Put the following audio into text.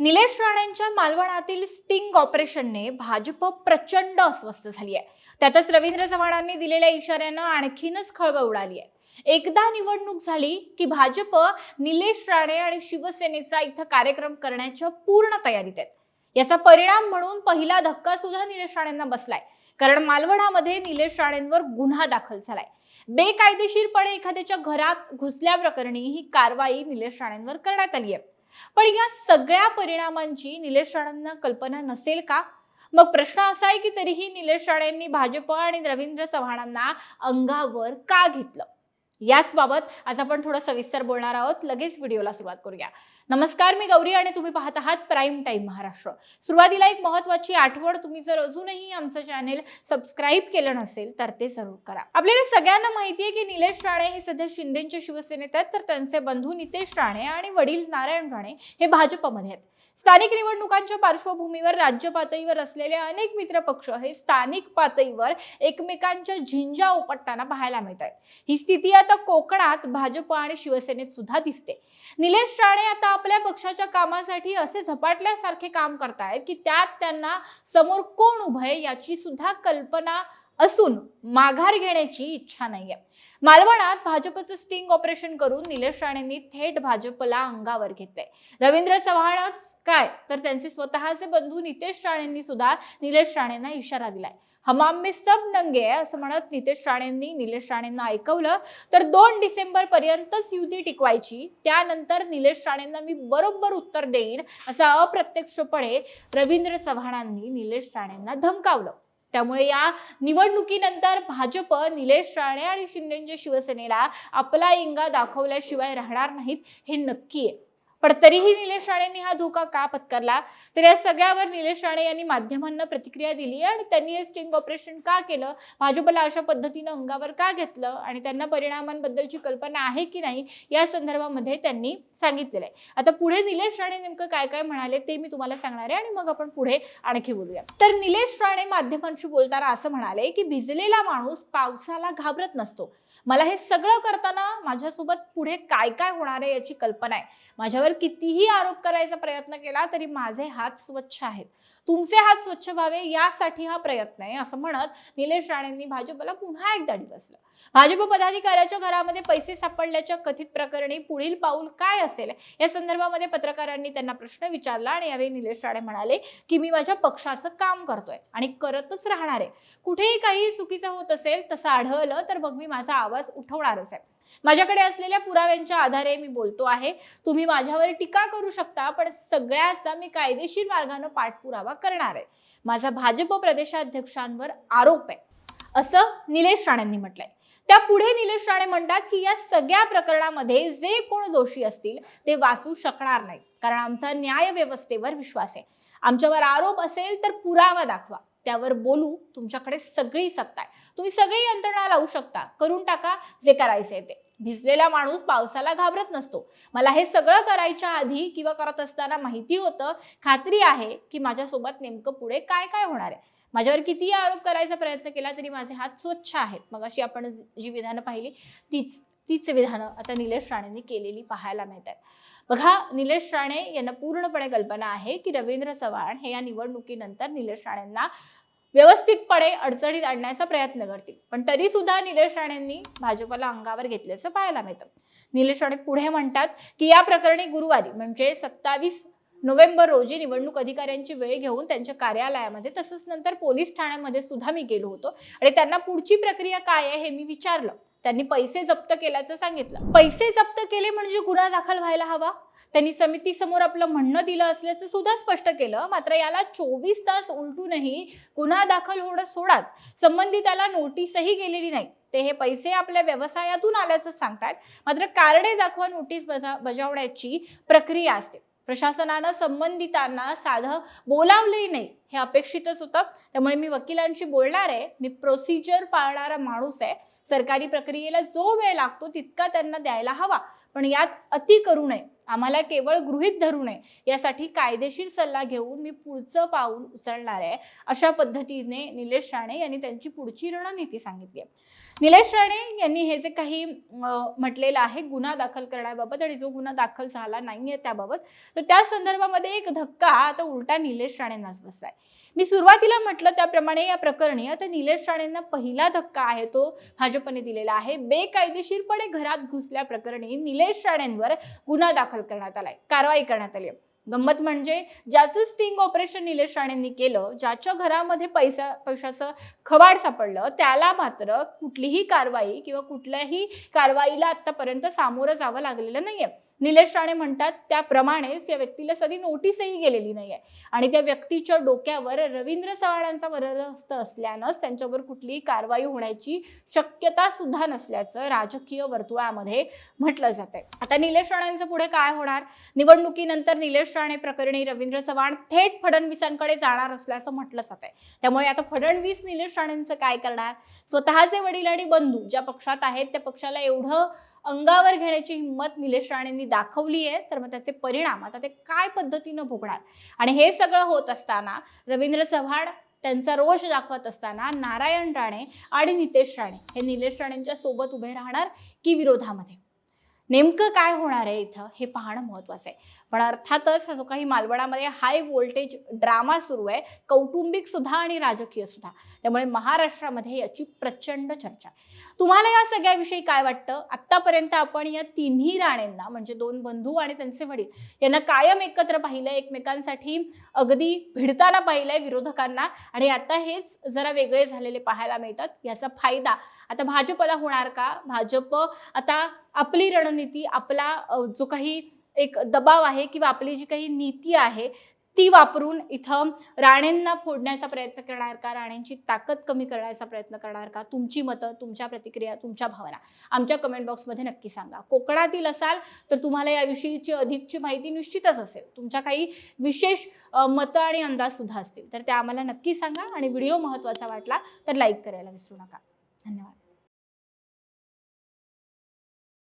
निलेश राणेंच्या मालवणातील स्टिंग ऑपरेशनने भाजप प्रचंड अस्वस्थ झाली आहे त्यातच रवींद्र चव्हाणांनी दिलेल्या इशाऱ्यानं आणखीनच खळबळ उडाली आहे एकदा निवडणूक झाली की भाजप निलेश राणे आणि शिवसेनेचा इथं कार्यक्रम करण्याच्या पूर्ण तयारीत आहेत. याचा परिणाम म्हणून पहिला धक्का सुद्धा निलेश राणेंना बसलाय. कारण मालवणामध्ये निलेश राणेंवर गुन्हा दाखल झालाय. बेकायदेशीरपणे एखाद्याच्या घरात घुसल्याप्रकरणी ही कारवाई निलेश राणेंवर करण्यात आली आहे पण या सगळ्या परिणामांची निलेश राणांना कल्पना नसेल का? मग प्रश्न असा आहे की तरीही निलेश राणेंनी भाजप आणि रवींद्र चव्हाणांना अंगावर का घेतलं? याचबाबत आज आपण थोडं सविस्तर बोलणार आहोत. लगेच व्हिडिओला सुरुवात करूया. नमस्कार मी गौरी आणि तुम्ही पाहत आहात प्राईम टाईम महाराष्ट्र सुरुवातीला एक महत्वाची आठवण तुम्ही जर अजूनही आमचं चॅनेल सबस्क्राईब केलं नसेल तर ते जरूर करा. आपल्याला सगळ्यांना माहिती आहे की निलेश राणे हे सध्या शिंदेच्या शिवसेनेत आहेत तर त्यांचे बंधू नितेश राणे आणि वडील नारायण राणे हे भाजपमध्ये आहेत. स्थानिक निवडणुकांच्या पार्श्वभूमीवर राज्य पातळीवर असलेले अनेक मित्र पक्ष हे स्थानिक पातळीवर एकमेकांच्या झिंजा उपटताना पाहायला मिळत आहेत ही स्थिती आता कोकणात भाजप आणि शिवसेनेत सुद्धा दिसते. निलेश राणे आता आपल्या पक्षाच्या कामासाठी असे झपाटल्यासारखे काम करतायत की त्यात त्यांना समोर कोण उभं आहे याची सुद्धा कल्पना असून माघार घेण्याची इच्छा नाहीये. मालवणात भाजपचं स्टिंग ऑपरेशन करून निलेश राणेंनी थेट भाजपला अंगावर घेतलंय. रवींद्र चव्हाणच काय? तर त्यांचे स्वतःचे बंधू नितेश राणेंनी सुद्धा निलेश राणेंना इशारा दिलाय. हमाम में सब नंगे आहे असं म्हणत नितेश राणेंनी निलेश राणेंना ऐकवलं. तर दोन डिसेंबर पर्यंतच युती टिकवायची. त्यानंतर निलेश राणेंना मी बरोबर उत्तर देईन असं अप्रत्यक्षपणे रवींद्र चव्हाणांनी निलेश राणेंना धमकावलं. त्यामुळे या निवडणुकीनंतर भाजप निलेश राणे आणि शिंदेच्या शिवसेनेला आपला इंगा दाखवल्याशिवाय राहणार नाहीत हे नक्की आहे. पण तरीही निलेश राणेंनी हा धोका का पत्करला? तर या सगळ्यावर निलेश राणे यांनी माध्यमांना प्रतिक्रिया दिली आणि त्यांनी हे स्टिंग ऑपरेशन का केलं? भाजपला अशा पद्धतीनं अंगावर का घेतलं? आणि त्यांना परिणामांबद्दलची कल्पना आहे की नाही? या संदर्भामध्ये त्यांनी सांगितलेलं आहे. आता पुढे निलेश राणे नेमकं काय काय म्हणाले ते मी तुम्हाला सांगणार आहे आणि मग आपण पुढे आणखी बोलूया. तर निलेश राणे माध्यमांशी बोलताना असं म्हणाले की भिजलेला माणूस पावसाला घाबरत नसतो. मला हे सगळं करताना माझ्यासोबत पुढे काय काय होणार आहे याची कल्पना आहे. माझ्यावर कितीही आरोप करायचा प्रयत्न केला तरी माझे हात स्वच्छ आहेत. तुमचे हात स्वच्छ व्हावे यासाठी हा प्रयत्न आहे असं म्हणत निलेश राणेंनी भाजपला पुन्हा एकदा बसलं भाजप पदाधिकाऱ्याच्या घरामध्ये पैसे सापडल्याच्या कथित प्रकरणी पुढील पाऊल काय असेल? या संदर्भामध्ये पत्रकारांनी त्यांना प्रश्न विचारला आणि यावेळी निलेश राणे म्हणाले की मी माझ्या पक्षाचं काम करतोय आणि करतच राहणार आहे. कुठेही काही चुकीचं होत असेल तसं आढळलं तर मग मी माझा आवाज उठवणारच आहे. माझ्याकडे असलेल्या पुराव्यांच्या आधारे मी बोलतो आहे. तुम्ही माझ्यावर टीका करू शकता पण सगळ्याचा मी कायदेशीर मार्गाने पाठपुरावा करणार आहे. माझा भाजप प्रदेशाध्यक्षांवर आरोप आहे. असं निलेश राणेंनी म्हटलंय. त्या पुढे निलेश राणे म्हणतात की या सगळ्या प्रकरणामध्ये जे कोण दोषी असतील ते वाचू शकणार नाही कारण आमचा न्याय व्यवस्थेवर विश्वास आहे. आमच्यावर आरोप असेल तर पुरावा दाखवा. त्यावर बोलू तुमच्याकडे सगळी सत्ता आहे. तुम्ही सगळी यंत्रणा लावू शकता करून टाका जे करायचे ते. भिजलेला माणूस पावसाला घाबरत नसतो. मला हे सगळं करायच्या आधी किंवा करत असताना माहिती होतं खात्री आहे की माझ्यासोबत नेमकं पुढे काय काय होणार आहे. माझ्यावर कितीही आरोप करायचा प्रयत्न केला तरी माझे हात स्वच्छ आहेत. मग अशी आपण जी विधानं पाहिली तीच. तीच विधानं आता निलेश राणेंनी केलेली पाहायला मिळत आहेत बघा निलेश राणे यांना पूर्णपणे कल्पना आहे की रवींद्र चव्हाण हे या निवडणुकीनंतर निलेश राणेंना व्यवस्थितपणे अडचणीत आणण्याचा प्रयत्न करतील. पण तरी सुद्धा निलेश राणेंनी भाजपला अंगावर घेतल्याचं पाहायला मिळतं. निलेश राणे पुढे म्हणतात की या प्रकरणी गुरुवारी म्हणजे सत्तावीस नोव्हेंबर रोजी निवडणूक अधिकाऱ्यांची वेळ घेऊन त्यांच्या कार्यालयामध्ये तसंच नंतर पोलीस ठाण्यामध्ये सुद्धा मी गेलो होतो. आणि त्यांना पुढची प्रक्रिया काय आहे हे मी विचारलं. त्यांनी पैसे जप्त केल्याचं सांगितलं. पैसे जप्त केले म्हणजे गुन्हा दाखल व्हायला हवा. त्यांनी समितीसमोर आपलं म्हणणं दिलं असल्याचं सुद्धा स्पष्ट केलं. मात्र याला चोवीस तास उलटूनही गुन्हा दाखल होणं सोडाच. संबंधिताला नोटीसही गेलेली नाही. ते हे पैसे आपल्या व्यवसायातून आल्याचं सांगतात. मात्र कारणे दाखवा नोटीस बजा बजावण्याची प्रक्रिया असते. प्रशासनानं संबंधितांना साधं बोलावलंही नाही. हे अपेक्षितच होतं. त्यामुळे मी वकिलांशी बोलणार आहे. मी प्रोसिजर पाळणारा माणूस आहे. सरकारी प्रक्रियेला जो वेळ लागतो तितका त्यांना द्यायला हवा. पण यात अति करू नये. आम्हाला केवळ गृहीत धरू नये. यासाठी कायदेशीर सल्ला घेऊन मी पुढचं पाऊल उचलणार आहे अशा पद्धतीने निलेश राणे यांनी त्यांची पुढची रणनीती सांगितली आहे. निलेश राणे यांनी हे जे काही म्हटलेलं आहे गुन्हा दाखल करण्याबाबत आणि जो गुन्हा दाखल झाला नाहीये त्याबाबत तर त्या संदर्भामध्ये एक धक्का आता उलटा निलेश राणेंनाच बसलाय. मी सुरुवातीला म्हटलं त्याप्रमाणे या प्रकरणी आता निलेश राणेंना पहिला धक्का आहे तो भाजपने दिलेला आहे. बेकायदेशीरपणे घरात घुसल्या प्रकरणी निलेश राणेंवर गुन्हा दाखल करण्यात आलाय कारवाई करण्यात आली आहे गंमत म्हणजे ज्याचं स्टिंग ऑपरेशन निलेश राणेंनी केलं ज्याच्या घरामध्ये पैसा पैशाचं खवाड सापडलं त्याला मात्र कुठलीही कारवाई किंवा कुठल्याही कारवाईला आतापर्यंत सामोरं जावं लागलेलं नाहीये. निलेश राणे म्हणतात त्याप्रमाणेच या व्यक्तीला सधी नोटीसही गेलेली नाहीये. आणि त्या व्यक्तीच्या डोक्यावर रवींद्र चव्हाणांचा वरदहस्त असल्यानंच त्यांच्यावर कुठलीही कारवाई होण्याची शक्यता सुद्धा नसल्याचं राजकीय वर्तुळामध्ये म्हटलं जातंय. आता निलेश राणेंचं पुढे काय होणार? निवडणुकीनंतर निलेश राणे प्रकरणी रवींद्र चव्हाण थेट फडणवीसांकडे जाणार असल्याचं म्हटलं जात आहे. त्यामुळे आता फडणवीस निलेश राणेंचं काय करणार? स्वतःचे वडील आणि बंधू ज्या पक्षात आहेत त्या पक्षाला एवढं अंगावर घेण्याची हिंमत निलेश राणेंनी दाखवली आहे तर मग त्याचे परिणाम आता ते काय पद्धतीनं भोगणार? आणि हे सगळं होत असताना रवींद्र चव्हाण त्यांचा रोष दाखवत असताना नारायण राणे आणि नितेश राणे हे निलेश राणेंच्या सोबत उभे राहणार की विरोधामध्ये? नेमकं काय होणार आहे इथं हे पाहणं महत्त्वाचं आहे. पण अर्थातच जो काही मालवणामध्ये हाय व्होल्टेज ड्रामा सुरू आहे कौटुंबिक सुद्धा आणि राजकीय सुद्धा. त्यामुळे महाराष्ट्रामध्ये याची प्रचंड चर्चा आहे. तुम्हाला या सगळ्याविषयी काय वाटतं? आत्तापर्यंत आपण या तिन्ही राणेंना म्हणजे दोन बंधू आणि त्यांचे वडील यांना कायम एकत्र पाहिलं एकमेकांसाठी अगदी भिडताना पाहिलंय विरोधकांना. आणि आता हेच जरा वेगळे झालेले पाहायला मिळतात याचा फायदा आता भाजपला होणार का? भाजप आता आपली रणनीती नीती आपला जो काही एक दबाव आहे किंवा आपली जी काही नीती आहे ती वापरून इथं राणेंना फोडण्याचा प्रयत्न करणार का? राणेंची ताकद कमी करण्याचा प्रयत्न करणार का? तुमची मतं तुमच्या प्रतिक्रिया तुमच्या भावना आमच्या कमेंट बॉक्समध्ये नक्की सांगा. कोकणातील असाल तर तुम्हाला याविषयीची अधिकची माहिती निश्चितच असेल. तुमच्या काही विशेष मतं आणि अंदाजसुद्धा असतील. तर त्या आम्हाला नक्की सांगा आणि व्हिडिओ महत्त्वाचा वाटला तर लाईक करायला विसरू नका. धन्यवाद.